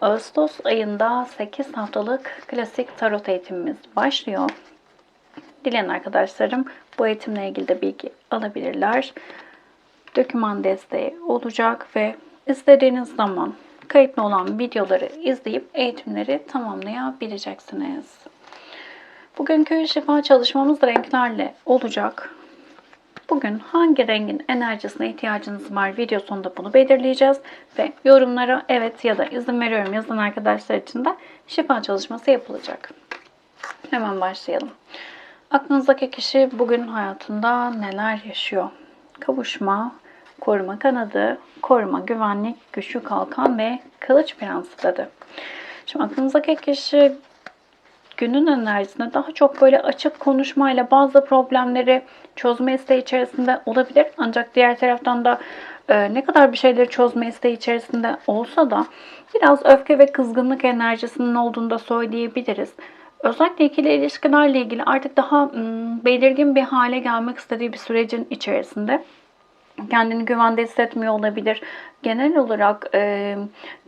Ağustos ayında 8 haftalık klasik tarot eğitimimiz başlıyor. Dileyen arkadaşlarım bu eğitimle ilgili de bilgi alabilirler. Döküman desteği olacak ve istediğiniz zaman kayıtlı olan videoları izleyip eğitimleri tamamlayabileceksiniz. Bugünkü şifa çalışmamız renklerle olacak. Bugün hangi rengin enerjisine ihtiyacınız var video sonunda bunu belirleyeceğiz. Ve yorumlara evet ya da izin veriyorum yazan arkadaşlar için de şifa çalışması yapılacak. Hemen başlayalım. Aklınızdaki kişi bugün hayatında neler yaşıyor? Kavuşma, koruma kanadı, koruma, güvenlik, güçlü kalkan ve kılıç prensi Şimdi aklınızdaki kişi günün enerjisinde daha çok böyle açık konuşmayla bazı problemleri çözme isteği içerisinde olabilir. Ancak diğer taraftan da e, ne kadar bir şeyleri çözme isteği içerisinde olsa da biraz öfke ve kızgınlık enerjisinin olduğunu da söyleyebiliriz. Özellikle ikili ilişkilerle ilgili artık daha belirgin bir hale gelmek istediği bir sürecin içerisinde kendini güvende hissetmiyor olabilir. Genel olarak e,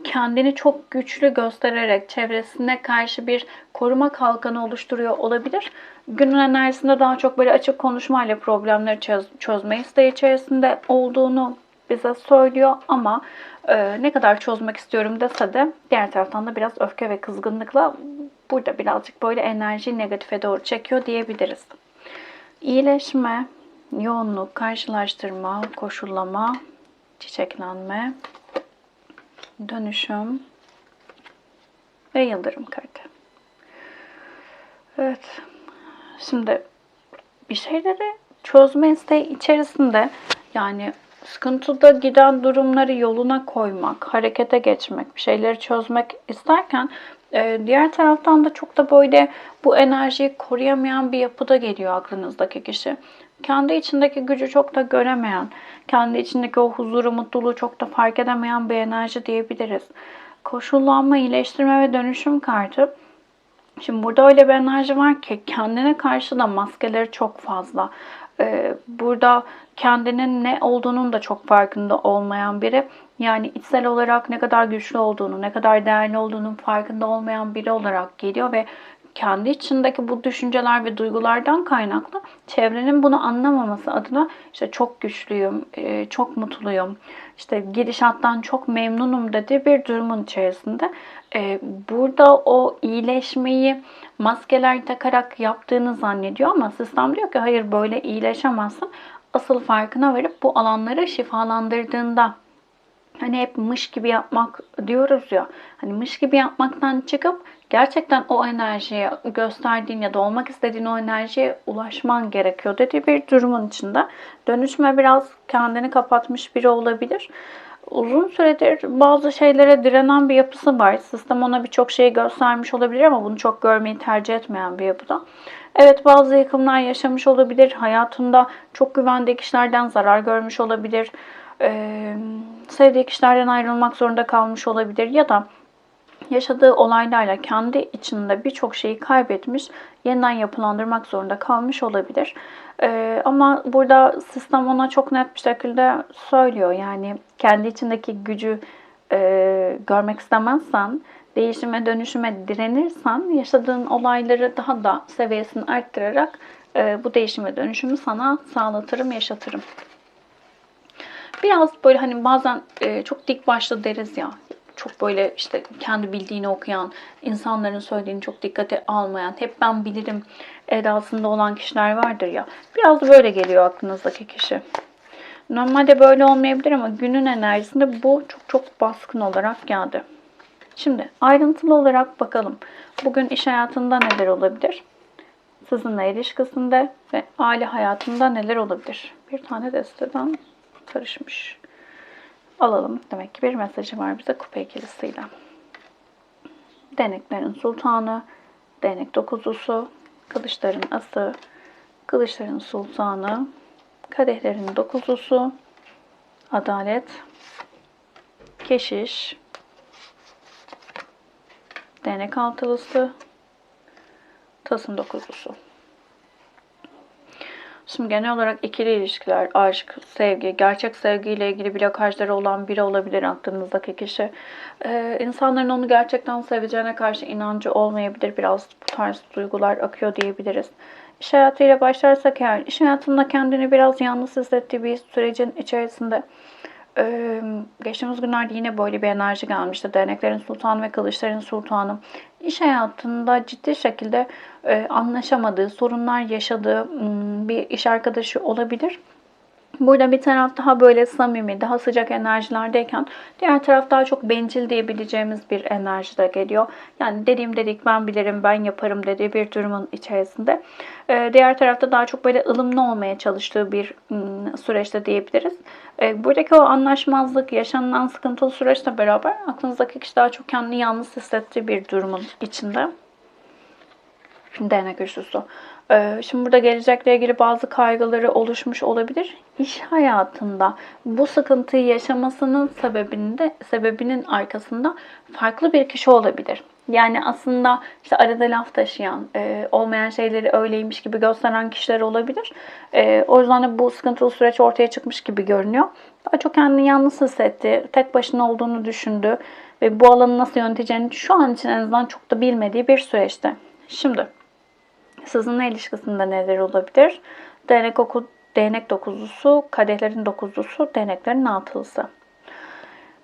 kendini çok güçlü göstererek çevresine karşı bir koruma kalkanı oluşturuyor olabilir. Günün enerjisinde daha çok böyle açık konuşmayla problemleri çöz, çözme isteği içerisinde olduğunu bize söylüyor ama e, ne kadar çözmek istiyorum dese de diğer taraftan da biraz öfke ve kızgınlıkla burada birazcık böyle enerjiyi negatife doğru çekiyor diyebiliriz. İyileşme, yoğunluk, karşılaştırma, koşullama, çiçeklenme, dönüşüm ve yıldırım kartı. Evet. Şimdi bir şeyleri çözme isteği içerisinde yani sıkıntıda giden durumları yoluna koymak, harekete geçmek, bir şeyleri çözmek isterken e, diğer taraftan da çok da böyle bu enerjiyi koruyamayan bir yapıda geliyor aklınızdaki kişi kendi içindeki gücü çok da göremeyen, kendi içindeki o huzuru, mutluluğu çok da fark edemeyen bir enerji diyebiliriz. Koşullanma, iyileştirme ve dönüşüm kartı. Şimdi burada öyle bir enerji var ki kendine karşı da maskeleri çok fazla. Ee, burada kendinin ne olduğunun da çok farkında olmayan biri. Yani içsel olarak ne kadar güçlü olduğunu, ne kadar değerli olduğunun farkında olmayan biri olarak geliyor ve kendi içindeki bu düşünceler ve duygulardan kaynaklı çevrenin bunu anlamaması adına işte çok güçlüyüm, e, çok mutluyum, işte gidişattan çok memnunum dediği bir durumun içerisinde e, burada o iyileşmeyi maskeler takarak yaptığını zannediyor ama sistem diyor ki hayır böyle iyileşemezsin. Asıl farkına varıp bu alanları şifalandırdığında hani hep mış gibi yapmak diyoruz ya. Hani mış gibi yapmaktan çıkıp gerçekten o enerjiye gösterdiğin ya da olmak istediğin o enerjiye ulaşman gerekiyor dediği bir durumun içinde. Dönüşme biraz kendini kapatmış biri olabilir. Uzun süredir bazı şeylere direnen bir yapısı var. Sistem ona birçok şeyi göstermiş olabilir ama bunu çok görmeyi tercih etmeyen bir yapıda. Evet bazı yıkımlar yaşamış olabilir. Hayatında çok güvendiği kişilerden zarar görmüş olabilir. Ee, sevdiği kişilerden ayrılmak zorunda kalmış olabilir ya da yaşadığı olaylarla kendi içinde birçok şeyi kaybetmiş, yeniden yapılandırmak zorunda kalmış olabilir. Ee, ama burada sistem ona çok net bir şekilde söylüyor. Yani kendi içindeki gücü e, görmek istemezsen, değişime dönüşüme direnirsen yaşadığın olayları daha da seviyesini arttırarak e, bu değişime dönüşümü sana sağlatırım, yaşatırım. Biraz böyle hani bazen e, çok dik başlı deriz ya çok böyle işte kendi bildiğini okuyan, insanların söylediğini çok dikkate almayan, hep ben bilirim edasında olan kişiler vardır ya. Biraz böyle geliyor aklınızdaki kişi. Normalde böyle olmayabilir ama günün enerjisinde bu çok çok baskın olarak geldi. Şimdi ayrıntılı olarak bakalım. Bugün iş hayatında neler olabilir? Sizinle ilişkisinde ve aile hayatında neler olabilir? Bir tane desteden karışmış alalım. Demek ki bir mesajı var bize kupa ikilisiyle. Deneklerin sultanı, denek dokuzlusu, kılıçların ası, kılıçların sultanı, kadehlerin dokuzlusu, adalet, keşiş, denek altılısı, tasın dokuzlusu. Şimdi genel olarak ikili ilişkiler, aşk, sevgi, gerçek sevgiyle ilgili blokajları olan biri olabilir aklınızdaki kişi. Ee, insanların onu gerçekten seveceğine karşı inancı olmayabilir. Biraz bu tarz duygular akıyor diyebiliriz. İş hayatıyla başlarsak eğer, iş hayatında kendini biraz yalnız hissettiği bir sürecin içerisinde ee, geçtiğimiz günlerde yine böyle bir enerji gelmişti. Derneklerin sultanı ve kılıçların sultanı. İş hayatında ciddi şekilde e, anlaşamadığı, sorunlar yaşadığı bir iş arkadaşı olabilir. Burada bir taraf daha böyle samimi, daha sıcak enerjilerdeyken diğer taraf daha çok bencil diyebileceğimiz bir enerjide geliyor. Yani dediğim dedik ben bilirim, ben yaparım dediği bir durumun içerisinde. Ee, diğer tarafta daha çok böyle ılımlı olmaya çalıştığı bir ım, süreçte diyebiliriz. Ee, buradaki o anlaşmazlık, yaşanılan sıkıntılı süreçle beraber aklınızdaki kişi daha çok kendini yalnız hissettiği bir durumun içinde. Değnek üçlüsü. Ee, Şimdi burada gelecekle ilgili bazı kaygıları oluşmuş olabilir. İş hayatında bu sıkıntıyı yaşamasının sebebinde sebebinin arkasında farklı bir kişi olabilir. Yani aslında işte arada laf taşıyan, e, olmayan şeyleri öyleymiş gibi gösteren kişiler olabilir. E, o yüzden de bu sıkıntılı süreç ortaya çıkmış gibi görünüyor. Daha çok kendini yalnız hissetti, tek başına olduğunu düşündü ve bu alanı nasıl yöneteceğini şu an için en azından çok da bilmediği bir süreçte. Şimdi Sizinle ilişkisinde neler olabilir? Değnek, oku, değnek dokuzlusu, kadehlerin dokuzlusu, değneklerin altılısı.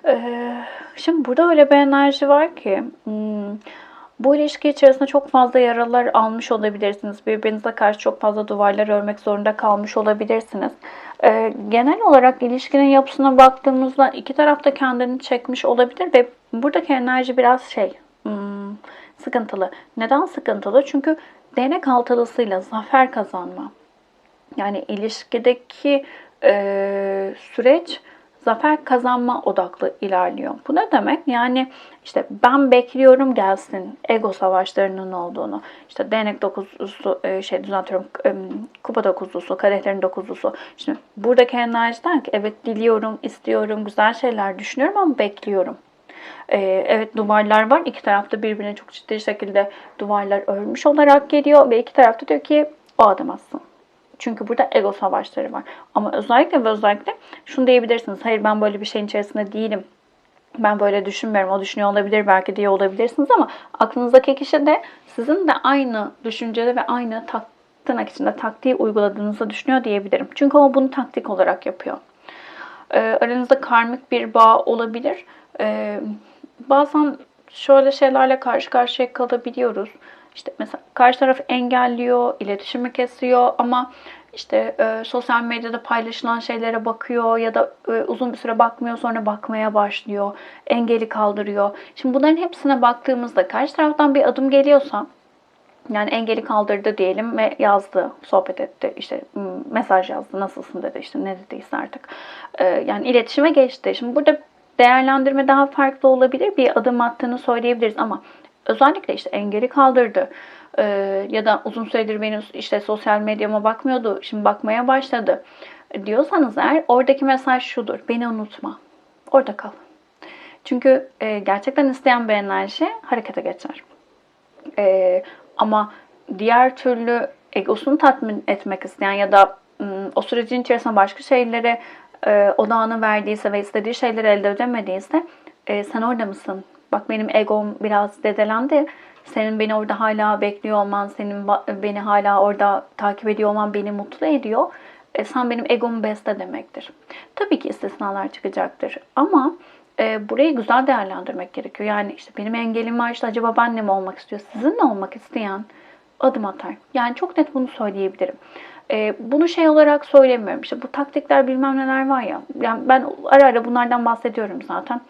Ee, şimdi burada öyle bir enerji var ki hmm, bu ilişki içerisinde çok fazla yaralar almış olabilirsiniz. Birbirinize karşı çok fazla duvarlar örmek zorunda kalmış olabilirsiniz. Ee, genel olarak ilişkinin yapısına baktığımızda iki taraf da kendini çekmiş olabilir ve buradaki enerji biraz şey hmm, sıkıntılı. Neden sıkıntılı? Çünkü değnek altılısıyla zafer kazanma. Yani ilişkideki e, süreç zafer kazanma odaklı ilerliyor. Bu ne demek? Yani işte ben bekliyorum gelsin ego savaşlarının olduğunu. İşte değnek dokuzlusu e, şey düzeltiyorum e, kupa dokuzlusu, kadehlerin dokuzlusu. Şimdi buradaki enerjiden ki evet diliyorum, istiyorum, güzel şeyler düşünüyorum ama bekliyorum. Ee, evet duvarlar var. İki tarafta birbirine çok ciddi şekilde duvarlar örmüş olarak geliyor ve iki tarafta diyor ki o adamazsın. Çünkü burada ego savaşları var. Ama özellikle ve özellikle şunu diyebilirsiniz. Hayır ben böyle bir şeyin içerisinde değilim. Ben böyle düşünmüyorum. O düşünüyor olabilir belki diye olabilirsiniz ama aklınızdaki kişi de sizin de aynı düşüncede ve aynı tak, tırnak içinde taktiği uyguladığınızı düşünüyor diyebilirim. Çünkü o bunu taktik olarak yapıyor. Ee, aranızda karmik bir bağ olabilir. Ee, bazen şöyle şeylerle karşı karşıya kalabiliyoruz. İşte mesela karşı taraf engelliyor, iletişimi kesiyor ama işte e, sosyal medyada paylaşılan şeylere bakıyor ya da e, uzun bir süre bakmıyor sonra bakmaya başlıyor. Engeli kaldırıyor. Şimdi bunların hepsine baktığımızda karşı taraftan bir adım geliyorsa yani engeli kaldırdı diyelim ve yazdı, sohbet etti, işte mesaj yazdı, nasılsın dedi, işte ne dediyse artık. Ee, yani iletişime geçti. Şimdi burada değerlendirme daha farklı olabilir. Bir adım attığını söyleyebiliriz ama özellikle işte engeli kaldırdı ee, ya da uzun süredir benim işte sosyal medyama bakmıyordu, şimdi bakmaya başladı diyorsanız eğer oradaki mesaj şudur. Beni unutma. Orada kal. Çünkü e, gerçekten isteyen bir enerji harekete geçer. E, ama diğer türlü egosunu tatmin etmek isteyen ya da o sürecin içerisinde başka şeylere e, odağını verdiyse ve istediği şeyleri elde edemediyse e, sen orada mısın? Bak benim egom biraz dedelendi. Senin beni orada hala bekliyor olman, senin beni hala orada takip ediyor olman beni mutlu ediyor. E, sen benim egomu besle demektir. Tabii ki istisnalar çıkacaktır ama e, burayı güzel değerlendirmek gerekiyor. Yani işte benim engelim var işte acaba benle mi olmak istiyor? Sizinle olmak isteyen adım atar. Yani çok net bunu söyleyebilirim. E, bunu şey olarak söylemiyorum. İşte bu taktikler bilmem neler var ya. Yani ben ara ara bunlardan bahsediyorum zaten.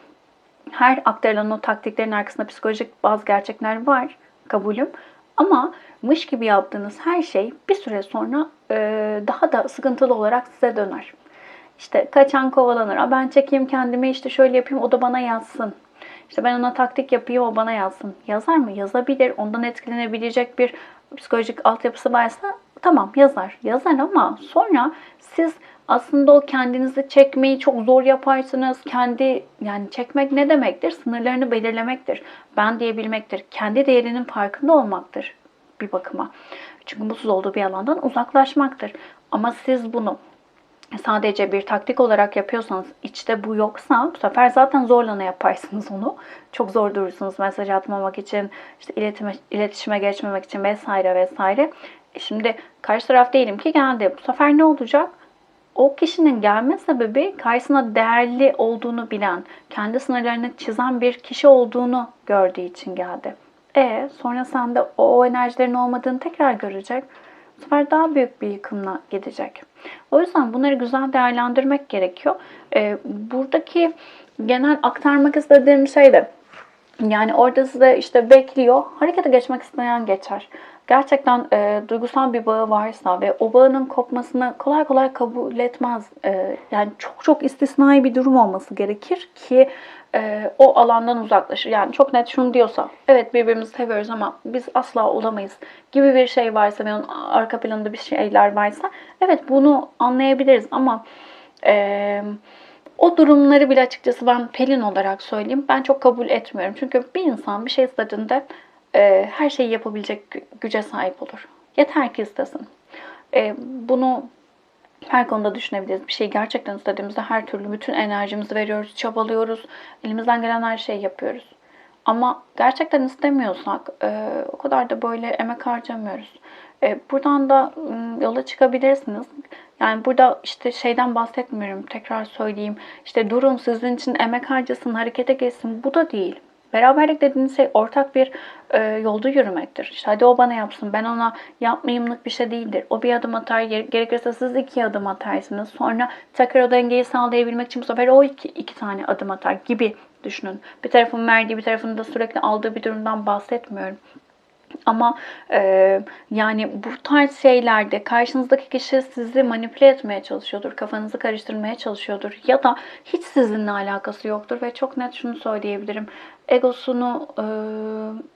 Her aktarılan o taktiklerin arkasında psikolojik bazı gerçekler var. Kabulüm. Ama mış gibi yaptığınız her şey bir süre sonra e, daha da sıkıntılı olarak size döner. İşte kaçan kovalanır. Ben çekeyim kendimi işte şöyle yapayım o da bana yazsın. İşte ben ona taktik yapayım o bana yazsın. Yazar mı? Yazabilir. Ondan etkilenebilecek bir psikolojik altyapısı varsa tamam yazar. Yazar ama sonra siz aslında o kendinizi çekmeyi çok zor yaparsınız. Kendi yani çekmek ne demektir? Sınırlarını belirlemektir. Ben diyebilmektir. Kendi değerinin farkında olmaktır bir bakıma. Çünkü mutsuz olduğu bir alandan uzaklaşmaktır. Ama siz bunu sadece bir taktik olarak yapıyorsanız içte bu yoksa bu sefer zaten zorlana yaparsınız onu. Çok zor durursunuz mesaj atmamak için, işte iletişime, iletişime geçmemek için vesaire vesaire. E şimdi karşı taraf diyelim ki geldi. Bu sefer ne olacak? O kişinin gelme sebebi karşısına değerli olduğunu bilen, kendi sınırlarını çizen bir kişi olduğunu gördüğü için geldi. E sonra sen de o, enerjilerin olmadığını tekrar görecek. Bu sefer daha büyük bir yıkımla gidecek. O yüzden bunları güzel değerlendirmek gerekiyor. E, buradaki genel aktarmak istediğim şey de yani orada size işte bekliyor. Harekete geçmek isteyen geçer. Gerçekten e, duygusal bir bağı varsa ve o bağının kopmasını kolay kolay kabul etmez. E, yani çok çok istisnai bir durum olması gerekir ki e, o alandan uzaklaşır. Yani çok net şunu diyorsa, evet birbirimizi seviyoruz ama biz asla olamayız gibi bir şey varsa ve onun arka planında bir şeyler varsa, evet bunu anlayabiliriz ama... E, o durumları bile açıkçası ben Pelin olarak söyleyeyim. Ben çok kabul etmiyorum. Çünkü bir insan bir şey istediğinde e, her şeyi yapabilecek güce sahip olur. Yeter ki istesin. E, bunu her konuda düşünebiliriz. Bir şeyi gerçekten istediğimizde her türlü bütün enerjimizi veriyoruz, çabalıyoruz. Elimizden gelen her şeyi yapıyoruz. Ama gerçekten istemiyorsak e, o kadar da böyle emek harcamıyoruz. E, buradan da yola çıkabilirsiniz. Yani burada işte şeyden bahsetmiyorum. Tekrar söyleyeyim. İşte durun sizin için emek harcasın, harekete geçsin. Bu da değil. Beraberlik dediğiniz şey ortak bir e, yolda yürümektir. İşte hadi o bana yapsın, ben ona yapmayımlık bir şey değildir. O bir adım atar, gerekirse siz iki adım atarsınız. Sonra tekrar o dengeyi sağlayabilmek için bu sefer o iki, iki tane adım atar gibi düşünün. Bir tarafın verdiği, bir tarafın da sürekli aldığı bir durumdan bahsetmiyorum. Ama e, yani bu tarz şeylerde karşınızdaki kişi sizi manipüle etmeye çalışıyordur, kafanızı karıştırmaya çalışıyordur ya da hiç sizinle alakası yoktur ve çok net şunu söyleyebilirim. Egosunu e,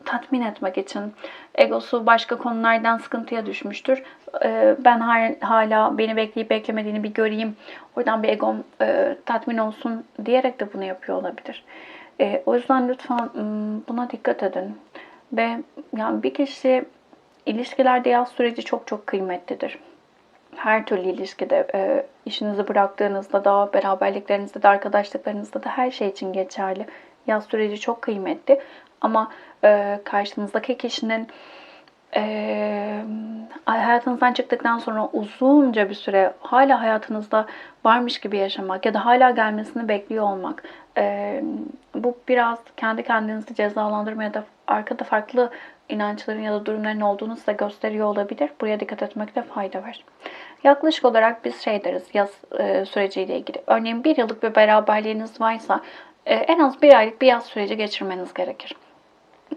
tatmin etmek için, egosu başka konulardan sıkıntıya düşmüştür. E, ben hala beni bekleyip beklemediğini bir göreyim, oradan bir egom e, tatmin olsun diyerek de bunu yapıyor olabilir. E, o yüzden lütfen buna dikkat edin. Ve yani bir kişi ilişkilerde yaz süreci çok çok kıymetlidir. Her türlü ilişkide, e, işinizi bıraktığınızda da, beraberliklerinizde de, arkadaşlıklarınızda da her şey için geçerli. Yaz süreci çok kıymetli. Ama e, karşınızdaki kişinin e, hayatınızdan çıktıktan sonra uzunca bir süre hala hayatınızda varmış gibi yaşamak ya da hala gelmesini bekliyor olmak e, bu biraz kendi kendinizi cezalandırma ya da arkada farklı inançların ya da durumların olduğunu size gösteriyor olabilir. Buraya dikkat etmekte fayda var. Yaklaşık olarak biz şey deriz yaz e, süreciyle ilgili. Örneğin bir yıllık bir beraberliğiniz varsa e, en az bir aylık bir yaz süreci geçirmeniz gerekir.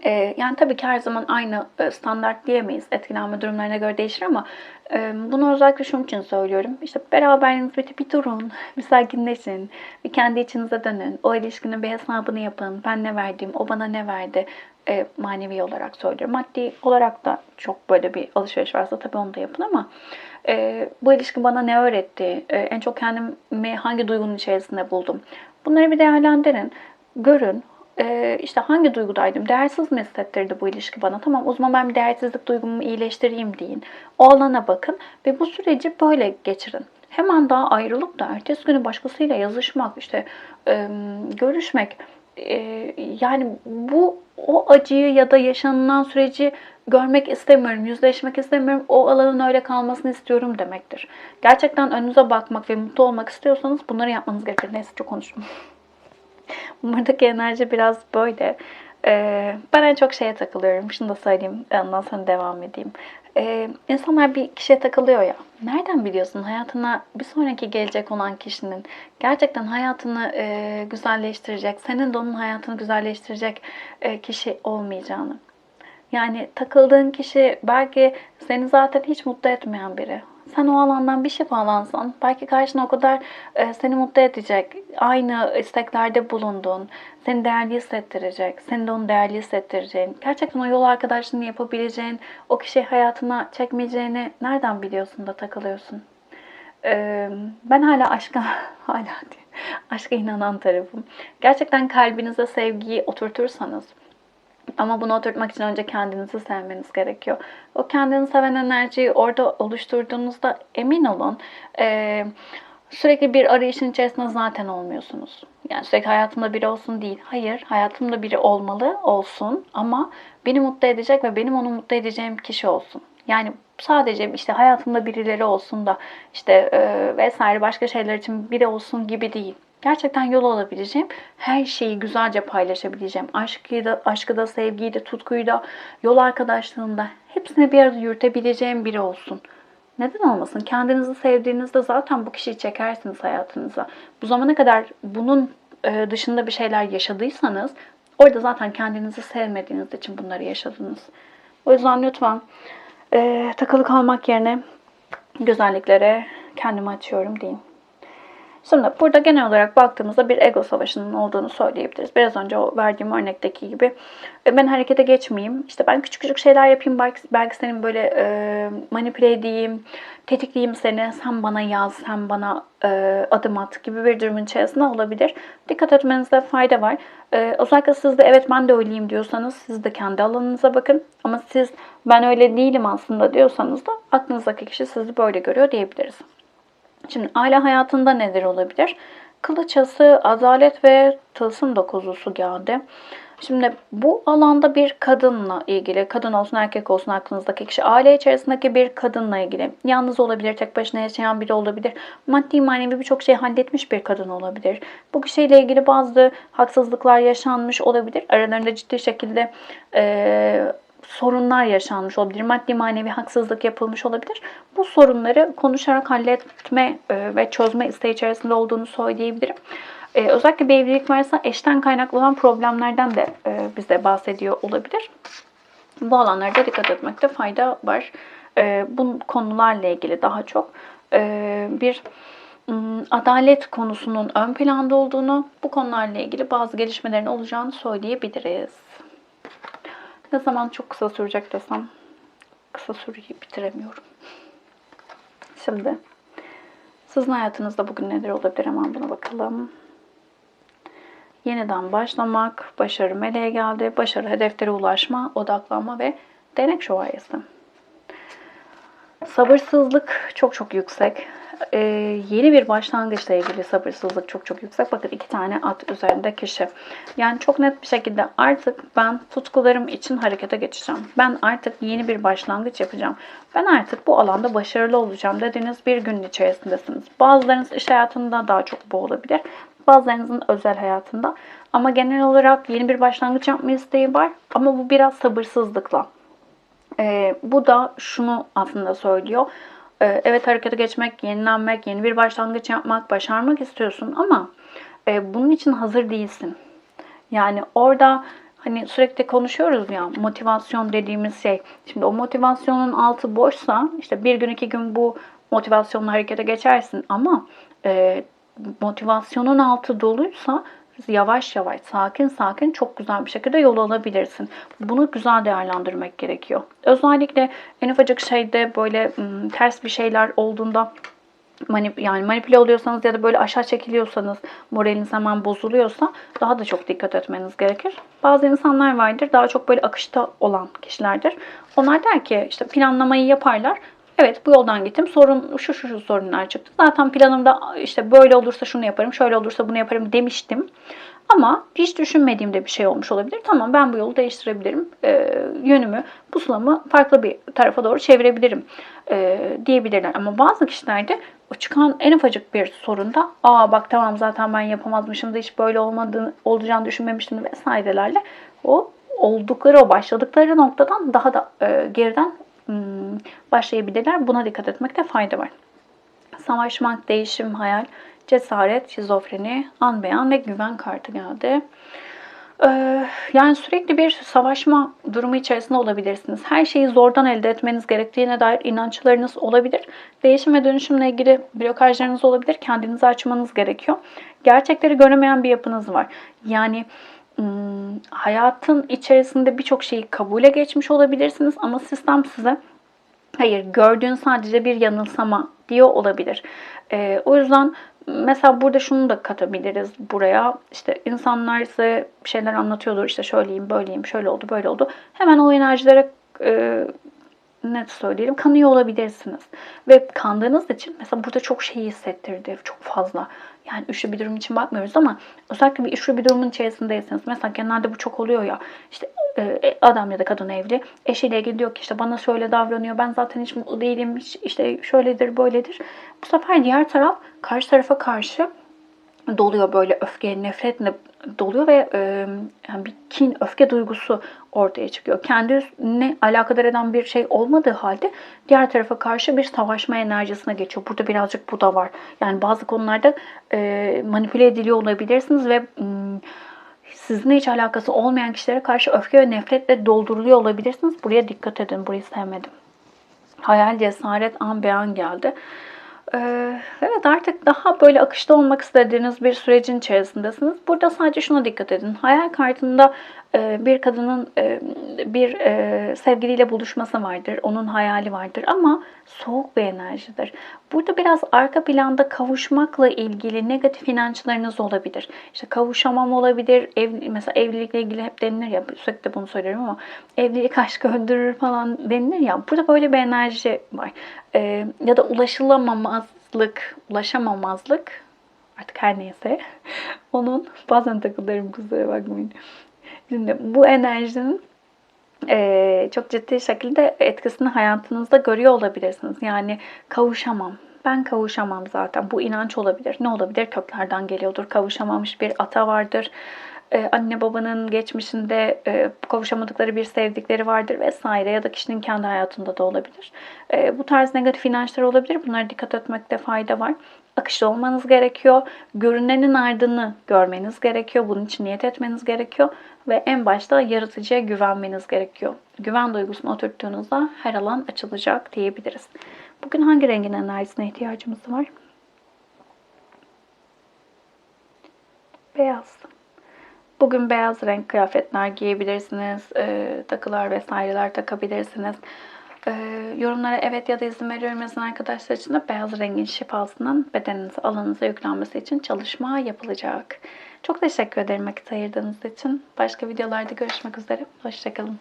E, yani tabii ki her zaman aynı e, standart diyemeyiz. Etkilenme durumlarına göre değişir ama e, bunu özellikle şunun için söylüyorum. İşte beraberliğiniz bitip bir durun, bir sakinleşin, bir kendi içinize dönün. O ilişkinin bir hesabını yapın. Ben ne verdim, o bana ne verdi e, manevi olarak söylüyorum. Maddi olarak da çok böyle bir alışveriş varsa tabii onu da yapın ama e, bu ilişki bana ne öğretti? E, en çok kendimi hangi duygunun içerisinde buldum? Bunları bir değerlendirin, görün. E, işte hangi duygudaydım? Değersiz mi hissettirdi bu ilişki bana? Tamam o zaman ben bir değersizlik duygumu iyileştireyim deyin. O alana bakın ve bu süreci böyle geçirin hemen daha ayrılıp da ertesi günü başkasıyla yazışmak, işte görüşmek, e, yani bu o acıyı ya da yaşanılan süreci görmek istemiyorum, yüzleşmek istemiyorum, o alanın öyle kalmasını istiyorum demektir. Gerçekten önünüze bakmak ve mutlu olmak istiyorsanız bunları yapmanız gerekir. Neyse çok konuştum. Buradaki enerji biraz böyle. Ee, ben en çok şeye takılıyorum. Şunu da söyleyeyim. Ondan sonra devam edeyim. Ee, insanlar bir kişiye takılıyor ya. Nereden biliyorsun hayatına bir sonraki gelecek olan kişinin gerçekten hayatını e, güzelleştirecek, senin de onun hayatını güzelleştirecek e, kişi olmayacağını. Yani takıldığın kişi belki seni zaten hiç mutlu etmeyen biri. Sen o alandan bir bağlansan belki karşına o kadar e, seni mutlu edecek, aynı isteklerde bulunduğun, seni değerli hissettirecek, senin de onu değerli hissettireceğin, gerçekten o yol arkadaşlığını yapabileceğin, o kişiyi hayatına çekmeyeceğini nereden biliyorsun da takılıyorsun? Ee, ben hala aşka hala diye, aşka inanan tarafım. Gerçekten kalbinize sevgiyi oturtursanız ama bunu oturtmak için önce kendinizi sevmeniz gerekiyor. O kendini seven enerjiyi orada oluşturduğunuzda emin olun e, sürekli bir arayışın içerisinde zaten olmuyorsunuz. Yani sürekli hayatımda biri olsun değil. Hayır, hayatımda biri olmalı, olsun ama beni mutlu edecek ve benim onu mutlu edeceğim kişi olsun. Yani sadece işte hayatımda birileri olsun da işte e, vesaire başka şeyler için biri olsun gibi değil. Gerçekten yol alabileceğim, her şeyi güzelce paylaşabileceğim. Aşkı da, aşkı da, sevgiyi de, tutkuyu da, yol arkadaşlığında hepsini bir arada yürütebileceğim biri olsun. Neden olmasın? Kendinizi sevdiğinizde zaten bu kişiyi çekersiniz hayatınıza. Bu zamana kadar bunun e, dışında bir şeyler yaşadıysanız orada zaten kendinizi sevmediğiniz için bunları yaşadınız. O yüzden lütfen e, takılı kalmak yerine güzelliklere kendimi açıyorum diyeyim. Şimdi burada genel olarak baktığımızda bir ego savaşının olduğunu söyleyebiliriz. Biraz önce o verdiğim örnekteki gibi. E, ben harekete geçmeyeyim. İşte ben küçük küçük şeyler yapayım. Belki, belki senin böyle e, manipüle edeyim, tetikleyeyim seni. Sen bana yaz, sen bana e, adım at gibi bir durumun içerisinde olabilir. Dikkat etmenizde fayda var. E, özellikle siz de evet ben de öyleyim diyorsanız siz de kendi alanınıza bakın. Ama siz ben öyle değilim aslında diyorsanız da aklınızdaki kişi sizi böyle görüyor diyebiliriz. Şimdi aile hayatında neler olabilir? Kılıçası, adalet ve tılsım dokuzusu geldi. Şimdi bu alanda bir kadınla ilgili, kadın olsun erkek olsun aklınızdaki kişi, aile içerisindeki bir kadınla ilgili, yalnız olabilir, tek başına yaşayan biri olabilir, maddi manevi birçok şey halletmiş bir kadın olabilir. Bu kişiyle ilgili bazı haksızlıklar yaşanmış olabilir. Aralarında ciddi şekilde e, sorunlar yaşanmış olabilir. Maddi manevi haksızlık yapılmış olabilir. Bu sorunları konuşarak halletme e, ve çözme isteği içerisinde olduğunu söyleyebilirim. E, özellikle bir evlilik varsa eşten kaynaklı olan problemlerden de e, bize bahsediyor olabilir. Bu alanlarda dikkat etmekte fayda var. Bu konularla ilgili daha çok bir adalet konusunun ön planda olduğunu, bu konularla ilgili bazı gelişmelerin olacağını söyleyebiliriz. Ne zaman çok kısa sürecek desem kısa süreyi bitiremiyorum. Şimdi sizin hayatınızda bugün neler olabilir hemen buna bakalım. Yeniden başlamak, başarı meleğe geldi. Başarı, hedeflere ulaşma, odaklanma ve denek şövalyesi. Sabırsızlık çok çok yüksek e, yeni bir başlangıçla ilgili sabırsızlık çok çok yüksek. Bakın iki tane at üzerinde kişi. Yani çok net bir şekilde artık ben tutkularım için harekete geçeceğim. Ben artık yeni bir başlangıç yapacağım. Ben artık bu alanda başarılı olacağım dediğiniz bir gün içerisindesiniz. Bazılarınız iş hayatında daha çok bu olabilir. Bazılarınızın özel hayatında. Ama genel olarak yeni bir başlangıç yapma isteği var. Ama bu biraz sabırsızlıkla. Ee, bu da şunu aslında söylüyor ee, evet harekete geçmek, yenilenmek, yeni bir başlangıç yapmak, başarmak istiyorsun ama e, bunun için hazır değilsin. Yani orada hani sürekli konuşuyoruz ya motivasyon dediğimiz şey. Şimdi o motivasyonun altı boşsa işte bir gün iki gün bu motivasyonla harekete geçersin ama e, motivasyonun altı doluysa yavaş yavaş, sakin sakin çok güzel bir şekilde yol alabilirsin. Bunu güzel değerlendirmek gerekiyor. Özellikle en ufacık şeyde böyle ım, ters bir şeyler olduğunda manip yani manipüle oluyorsanız ya da böyle aşağı çekiliyorsanız moraliniz hemen bozuluyorsa daha da çok dikkat etmeniz gerekir. Bazı insanlar vardır daha çok böyle akışta olan kişilerdir. Onlar der ki işte planlamayı yaparlar Evet bu yoldan gittim. Sorun şu şu şu sorunlar çıktı. Zaten planımda işte böyle olursa şunu yaparım, şöyle olursa bunu yaparım demiştim. Ama hiç düşünmediğimde bir şey olmuş olabilir. Tamam ben bu yolu değiştirebilirim. E, yönümü, pusulamı farklı bir tarafa doğru çevirebilirim e, diyebilirler. Ama bazı kişilerde o çıkan en ufacık bir sorunda aa bak tamam zaten ben yapamazmışım da hiç böyle olmadığını, olacağını düşünmemiştim vesairelerle o oldukları o başladıkları noktadan daha da e, geriden başlayabilirler. Buna dikkat etmekte fayda var. Savaşmak, değişim, hayal, cesaret, şizofreni, an beyan ve güven kartı geldi. Ee, yani sürekli bir savaşma durumu içerisinde olabilirsiniz. Her şeyi zordan elde etmeniz gerektiğine dair inançlarınız olabilir. Değişim ve dönüşümle ilgili blokajlarınız olabilir. Kendinizi açmanız gerekiyor. Gerçekleri göremeyen bir yapınız var. Yani hayatın içerisinde birçok şeyi kabule geçmiş olabilirsiniz ama sistem size Hayır, gördüğün sadece bir yanılsama diyor olabilir. Ee, o yüzden mesela burada şunu da katabiliriz buraya. İşte insanlar size bir şeyler anlatıyordur. İşte şöyleyim, böyleyim, şöyle oldu, böyle oldu. Hemen o enerjilere e, net söyleyelim kanıyor olabilirsiniz. Ve kandığınız için mesela burada çok şey hissettirdi. Çok fazla. Yani üçlü bir durum için bakmıyoruz ama özellikle bir üçlü bir durumun içerisindeyseniz. Mesela genelde bu çok oluyor ya. İşte e, adam ya da kadın evli. Eşiyle ilgili diyor ki işte bana şöyle davranıyor. Ben zaten hiç mutlu değilim. Hiç işte şöyledir böyledir. Bu sefer diğer taraf karşı tarafa karşı doluyor böyle öfke, nefretle doluyor ve e, yani bir kin, öfke duygusu ortaya çıkıyor. Kendine alakadar eden bir şey olmadığı halde diğer tarafa karşı bir savaşma enerjisine geçiyor. Burada birazcık bu da var. Yani bazı konularda e, manipüle ediliyor olabilirsiniz ve m, sizinle hiç alakası olmayan kişilere karşı öfke ve nefretle dolduruluyor olabilirsiniz. Buraya dikkat edin. Burayı sevmedim. Hayal, cesaret, an beyan geldi. Ee, Evet artık daha böyle akışta olmak istediğiniz bir sürecin içerisindesiniz. Burada sadece şuna dikkat edin. Hayal kartında bir kadının e, bir e, sevgiliyle buluşması vardır. Onun hayali vardır ama soğuk bir enerjidir. Burada biraz arka planda kavuşmakla ilgili negatif inançlarınız olabilir. İşte kavuşamam olabilir. Ev, mesela evlilikle ilgili hep denilir ya sürekli bunu söylüyorum ama evlilik aşkı öldürür falan denilir ya. Burada böyle bir enerji var. Ee, ya da ulaşılamamazlık, ulaşamamazlık artık her neyse onun bazen takılıyorum kusura bakmayın. Şimdi bu enerjinin e, çok ciddi şekilde etkisini hayatınızda görüyor olabilirsiniz. Yani kavuşamam. Ben kavuşamam zaten. Bu inanç olabilir. Ne olabilir? Köklerden geliyordur. Kavuşamamış bir ata vardır. Ee, anne babanın geçmişinde e, kavuşamadıkları bir sevdikleri vardır vesaire ya da kişinin kendi hayatında da olabilir. E, bu tarz negatif inançlar olabilir. Bunlara dikkat etmekte fayda var. Akışta olmanız gerekiyor. Görünenin ardını görmeniz gerekiyor. Bunun için niyet etmeniz gerekiyor. Ve en başta yaratıcıya güvenmeniz gerekiyor. Güven duygusunu oturttuğunuzda her alan açılacak diyebiliriz. Bugün hangi rengin enerjisine ihtiyacımız var? Beyaz. Bugün beyaz renk kıyafetler giyebilirsiniz. E, takılar vesaireler takabilirsiniz. E, yorumlara evet ya da izin veriyorum yazan arkadaşlar için de beyaz rengin şifasının bedeninize, alanınıza yüklenmesi için çalışma yapılacak. Çok teşekkür ederim vakit ayırdığınız için. Başka videolarda görüşmek üzere. Hoşçakalın.